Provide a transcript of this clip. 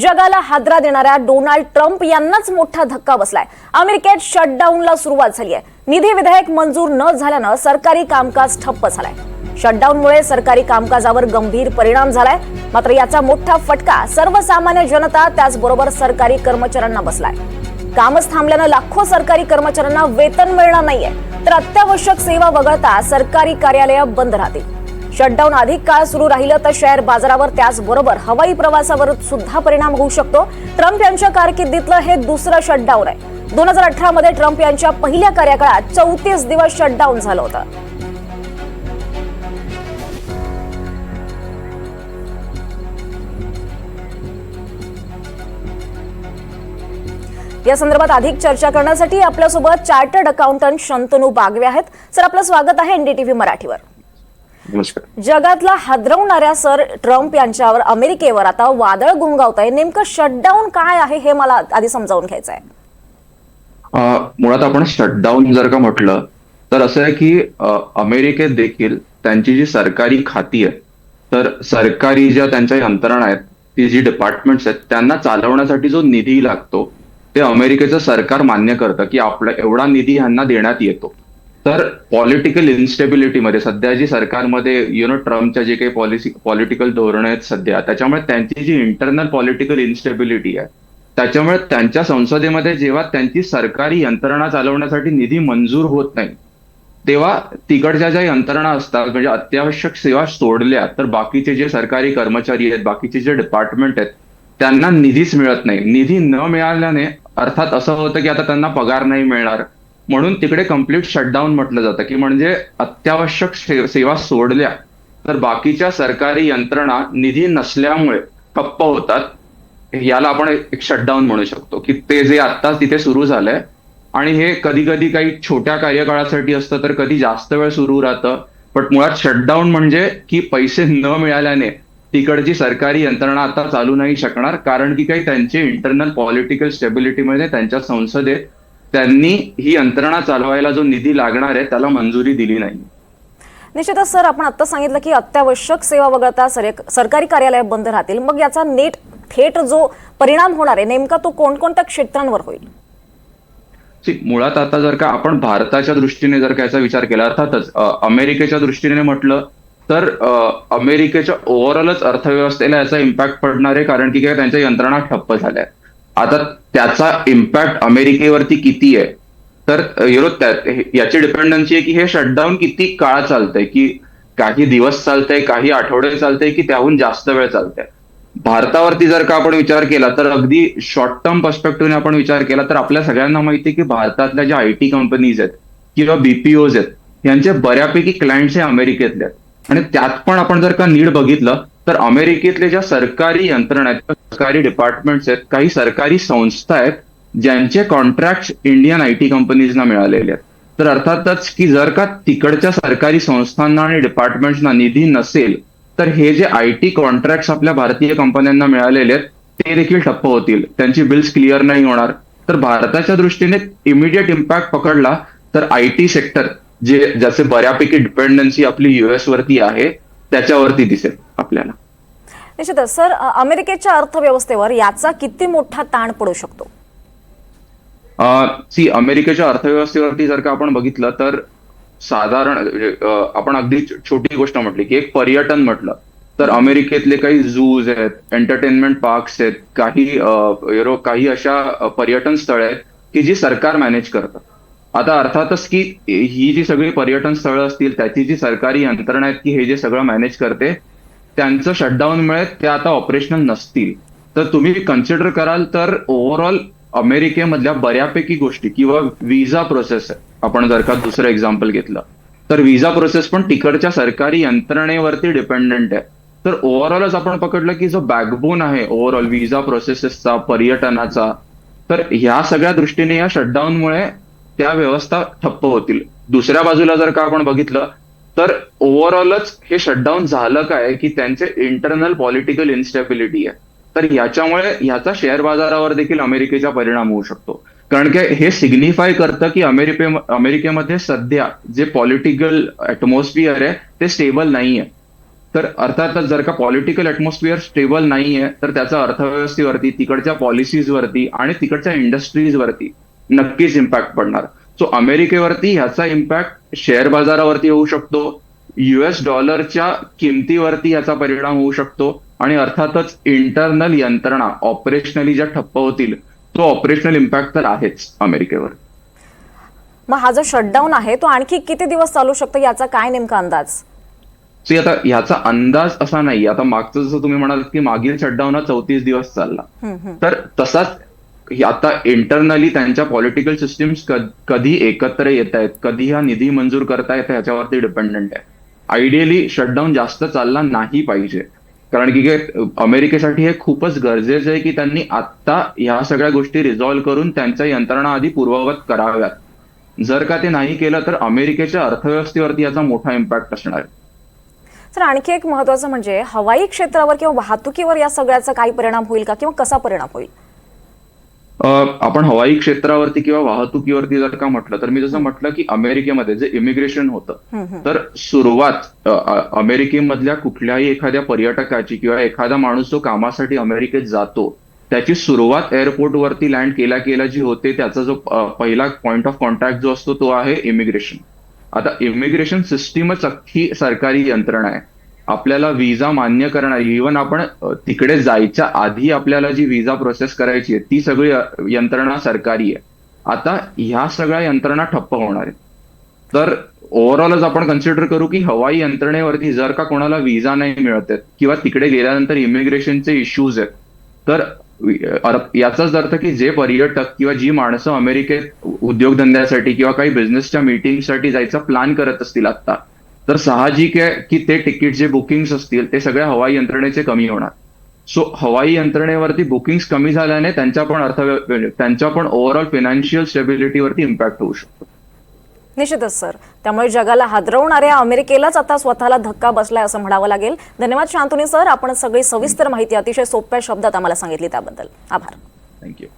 जगाला हादरा देणाऱ्या डोनाल्ड ट्रम्प यांनाच मोठा धक्का बसलाय. अमेरिकेत शटडाऊनला सुरुवात झाली आहे. निधी विधेयक मंजूर न झाल्यानं सरकारी कामकाज ठप्प झालाय. शटडाऊनमुळे सरकारी कामकाजावर गंभीर परिणाम झालाय. मात्र याचा मोठा फटका सर्वसामान्य जनता त्याचबरोबर सरकारी कर्मचाऱ्यांना बसलाय. कामच थांबल्यानं लाखो सरकारी कर्मचाऱ्यांना वेतन मिळणार नाहीये. तर अत्यावश्यक सेवा वगळता सरकारी कार्यालय बंद राहतील. शटडाऊन अधिक काळ सुरू राहिलं तर शेअर बाजारावर त्याचबरोबर हवाई प्रवासावर सुद्धा परिणाम होऊ शकतो. ट्रम्प यांच्या कारकिर्दीतलं हे दुसरं शटडाऊन आहे. दोन हजार अठरा मध्ये ट्रम्प यांच्या पहिल्या कार्यकाळात चौतीस दिवस शटडाऊन झालं होतं. या संदर्भात अधिक चर्चा करण्यासाठी आपल्यासोबत चार्टर्ड अकाउंटंट शंतनू बागवे आहेत. सर आपलं स्वागत आहे एनडीटीव्ही मराठीवर. नमस्कार. जगातला हादरवणाऱ्या सर ट्रम्प यांच्यावर अमेरिकेवर आता वादळ गुंगावत आहे नेमकं शटडाऊन काय आहे हे मला आधी समजावून घ्यायचं आहे मुळात आपण शटडाऊन जर का म्हटलं तर असं आहे की अमेरिकेत देखील त्यांची जी सरकारी खाती आहेत तर सरकारी ज्या त्यांच्या यंत्रणा आहेत ती जी डिपार्टमेंट्स आहेत त्यांना चालवण्यासाठी जो निधी लागतो ते अमेरिकेचं सरकार मान्य करतं की आपला एवढा निधी ह्यांना देण्यात येतो. तर पॉलिटिकल इन्स्टेबिलिटीमध्ये सध्या जी सरकारमध्ये यु नो ट्रम्पच्या जे काही पॉलिसी पॉलिटिकल धोरणं आहेत सध्या त्याच्यामुळे त्यांची जी इंटरनल पॉलिटिकल इन्स्टेबिलिटी आहे त्याच्यामुळे त्यांच्या संसदेमध्ये जेव्हा त्यांची सरकारी यंत्रणा चालवण्यासाठी निधी मंजूर होत नाही तेव्हा तिकडच्या ज्या यंत्रणा असतात म्हणजे अत्यावश्यक सेवा सोडल्या तर बाकीचे जे सरकारी कर्मचारी आहेत बाकीचे जे डिपार्टमेंट आहेत त्यांना निधीच मिळत नाही. निधी न मिळाल्याने अर्थात असं होतं की आता त्यांना पगार नाही मिळणार म्हणून तिकडे कंप्लीट शटडाऊन म्हटलं जातं. की म्हणजे अत्यावश्यक सेवा सोडल्या तर बाकीच्या सरकारी यंत्रणा निधी नसल्यामुळे ठप्प होतात. याला आपण एक शटडाऊन म्हणू शकतो. की ते जे आता तिथे सुरू झालंय आणि हे कधी कधी काही छोट्या कार्यकाळासाठी असतं तर कधी जास्त वेळ सुरू राहतं. पण मुळात शटडाऊन म्हणजे की पैसे न मिळाल्याने तिकडची सरकारी यंत्रणा आता चालू नाही शकणार कारण की काही त्यांचे इंटरनल पॉलिटिकल स्टेबिलिटीमध्ये त्यांच्या संसदेत त्यांनी ही यंत्रणा चालवायला जो निधी लागणार आहे त्याला मंजुरी दिली नाही. निश्चितच सर आपण आता सांगितलं की अत्यावश्यक सेवा वगळता सर- सरकारी कार्यालय बंद राहतील. मग याचा नेट थेट जो परिणाम होणार आहे नेमका तो कोणकोणत्या क्षेत्रांवर होईल? मुळात आता जर का आपण भारताच्या दृष्टीने जर का याचा विचार केला अर्थातच अमेरिकेच्या दृष्टीने म्हटलं तर अमेरिकेच्या ओव्हरऑलच अर्थव्यवस्थेला याचा इम्पॅक्ट पडणार आहे कारण की काय त्यांच्या यंत्रणा ठप्प झाल्या. आता त्याचा इम्पॅक्ट अमेरिकेवरती किती आहे? तर युरो याची डिपेंडन्सी आहे की हे शटडाऊन किती काळ चालतंय? की काही दिवस चालतंय काही आठवडे चालतंय की त्याहून जास्त वेळ चालतंय? भारतावरती जर का आपण विचार केला तर अगदी शॉर्ट टर्म पर्स्पेक्टिव्हने आपण विचार केला तर आपल्या सगळ्यांना माहिती आहे की भारतातल्या ज्या आय टी कंपनीज आहेत किंवा बीपीओज आहेत यांचे बऱ्यापैकी क्लायंट्स हे अमेरिकेतले आहेत. आणि त्यात पण आपण जर का नीड बघितलं तर अमेरिकेतले ज्या सरकारी यंत्रणा आहेत सरकारी डिपार्टमेंट्स आहेत काही सरकारी संस्था आहेत ज्यांचे कॉन्ट्रॅक्ट इंडियन आय टी कंपनीजना मिळालेले आहेत. तर अर्थातच की जर का तिकडच्या सरकारी संस्थांना आणि डिपार्टमेंट्सना निधी नसेल तर हे जे आय टी कॉन्ट्रॅक्ट आपल्या भारतीय कंपन्यांना मिळालेले आहेत ते देखील ठप्प होतील. त्यांची बिल्स क्लिअर नाही होणार. तर भारताच्या दृष्टीने इमिडिएट इम्पॅक्ट पकडला तर आय टी सेक्टर जे ज्याचे बऱ्यापैकी डिपेंडन्सी आपली युएस वरती आहे त्याच्यावरती दिसेल. आपल्याला. निश्चितच सर अमेरिकेच्या अर्थव्यवस्थेवर याचा किती मोठा ताण पडू शकतो? सी अमेरिकेच्या अर्थव्यवस्थेवरती जर का आपण बघितलं तर साधारण म्हणजे, आपण अगदी छोटी गोष्ट म्हटली की एक पर्यटन म्हटलं तर अमेरिकेतले काही झूज आहेत एंटरटेनमेंट पार्क्स आहेत काही युरो काही अशा पर्यटन स्थळे आहेत की जी सरकार मॅनेज करतं. आता अर्थातच की ही जी सगळी पर्यटन स्थळं असतील त्याची जी सरकारी यंत्रणा आहेत की हे जे सगळं मॅनेज करते त्यांचं शटडाऊनमुळे ते आता ऑपरेशनल नसतील. तर तुम्ही कन्सिडर कराल तर ओव्हरऑल अमेरिकेमधल्या बऱ्यापैकी गोष्टी किंवा विजा प्रोसेस आपण जर का दुसरं एक्झाम्पल घेतलं तर विजा प्रोसेस पण तिकडच्या सरकारी यंत्रणेवरती डिपेंडंट आहे. तर ओव्हरऑलच आपण पकडलं की जो बॅकबोन आहे ओव्हरऑल विजा प्रोसेसेसचा पर्यटनाचा तर ह्या सगळ्या दृष्टीने या शटडाऊनमुळे त्या व्यवस्था ठप्प होतील. दुसऱ्या बाजूला जर का आपण बघितलं तर ओव्हरऑलच हे शटडाऊन झालं काय? की त्यांचे इंटरनल पॉलिटिकल इन्स्टेबिलिटी आहे. तर ह्याच्यामुळे ह्याचा शेअर बाजारावर देखील अमेरिकेचा परिणाम होऊ शकतो. कारण की हे सिग्निफाय करतं की अमेरिके अमेरिकेमध्ये सध्या जे पॉलिटिकल ऍटमॉस्फिअर आहे ते स्टेबल नाहीये. तर अर्थातच जर का पॉलिटिकल ऍटमॉस्फिअर स्टेबल नाहीये तर त्याचा अर्थव्यवस्थेवरती तिकडच्या पॉलिसीजवरती आणि तिकडच्या इंडस्ट्रीजवरती नक्कीच इम्पॅक्ट पडणार. सो अमेरिकेवरती ह्याचा इम्पॅक्ट शेअर बाजारावरती होऊ शकतो. युएस डॉलरच्या किमतीवरती याचा परिणाम होऊ शकतो. आणि अर्थातच इंटरनल यंत्रणा ऑपरेशनली ज्या ठप्प होतील तो ऑपरेशनल इम्पॅक्ट तर आहेच अमेरिकेवर मग हा जो शटडाऊन आहे तो आणखी किती दिवस चालू शकतो? याचा काय नेमका अंदाज? आता ह्याचा अंदाज असा नाही. आता मागचं जसं तुम्ही म्हणाल की मागील शटडाऊन हा चौतीस दिवस चालला. तर तसाच आता इंटरनली त्यांच्या पॉलिटिकल सिस्टीम्स कधी एकत्र येत आहेत कधी हा निधी मंजूर करतायत ह्याच्यावरती डिपेंडंट आहे. आयडियली शटडाऊन जास्त चालला नाही पाहिजे. कारण की अमेरिकेसाठी हे खूपच गरजेचं आहे की त्यांनी आत्ता ह्या सगळ्या गोष्टी रिझॉल्व्ह करून त्यांच्या यंत्रणा आधी पूर्ववत कराव्यात. जर का ते नाही केलं तर अमेरिकेच्या अर्थव्यवस्थेवरती याचा मोठा इम्पॅक्ट असणार आहे. तर आणखी एक महत्वाचं म्हणजे हवाई क्षेत्रावर किंवा वाहतुकीवर या सगळ्याचा काही परिणाम होईल का? किंवा कसा परिणाम होईल? आपण हवाई क्षेत्रावरती किंवा वाहतुकीवरती जर का म्हटलं तर मी जसं म्हटलं की अमेरिकेमध्ये जे इमिग्रेशन होतं. तर सुरुवात अमेरिकेमधल्या कुठल्याही एखाद्या पर्यटकाची किंवा एखादा माणूस जो कामासाठी अमेरिकेत जातो त्याची सुरुवात एअरपोर्टवरती लँड केल्या केल्या जी होते त्याचा जो पहिला पॉइंट ऑफ कॉन्टॅक्ट जो असतो तो आहे इमिग्रेशन आता इमिग्रेशन सिस्टीमच अख्खी सरकारी यंत्रणा आहे आपल्याला व्हिसा मान्य करणार. इव्हन आपण तिकडे जायच्या आधी आपल्याला जी विजा प्रोसेस करायची आहे ती सगळी यंत्रणा सरकारी आहे. आता ह्या सगळ्या यंत्रणा ठप्प होणार आहेत. तर ओव्हरऑलच आपण कन्सिडर करू की हवाई यंत्रणेवरती जर का कोणाला विजा नाही मिळत आहेत किंवा तिकडे गेल्यानंतर इमिग्रेशनचे इश्यूज आहेत तर याचाच अर्थ की जे पर्यटक किंवा जी माणसं अमेरिकेत उद्योगधंद्यासाठी किंवा काही बिझनेसच्या मीटिंगसाठी जायचा प्लॅन करत असतील आता तर साहजिक आहे की ते तिकीट जे बुकिंग्स असतील ते सगळ्या हवाई यंत्रणेचे कमी होणार. सो हवाई यंत्रणेवरती बुकिंग्स कमी झाल्याने त्यांच्या पण अर्थ त्यांच्या पण ओव्हरऑल फायनान्शियल स्टेबिलिटीवरती इम्पॅक्ट होऊ शकतो. निश्चितच सर त्यामुळे जगाला हादरवणाऱ्या अमेरिकेलाच आता स्वतःला धक्का बसलाय असं म्हणावं लागेल. धन्यवाद शांतनी सर आपण सगळी सविस्तर माहिती अतिशय सोप्या शब्दात आम्हाला सांगितली त्याबद्दल. आभार. थँक्यू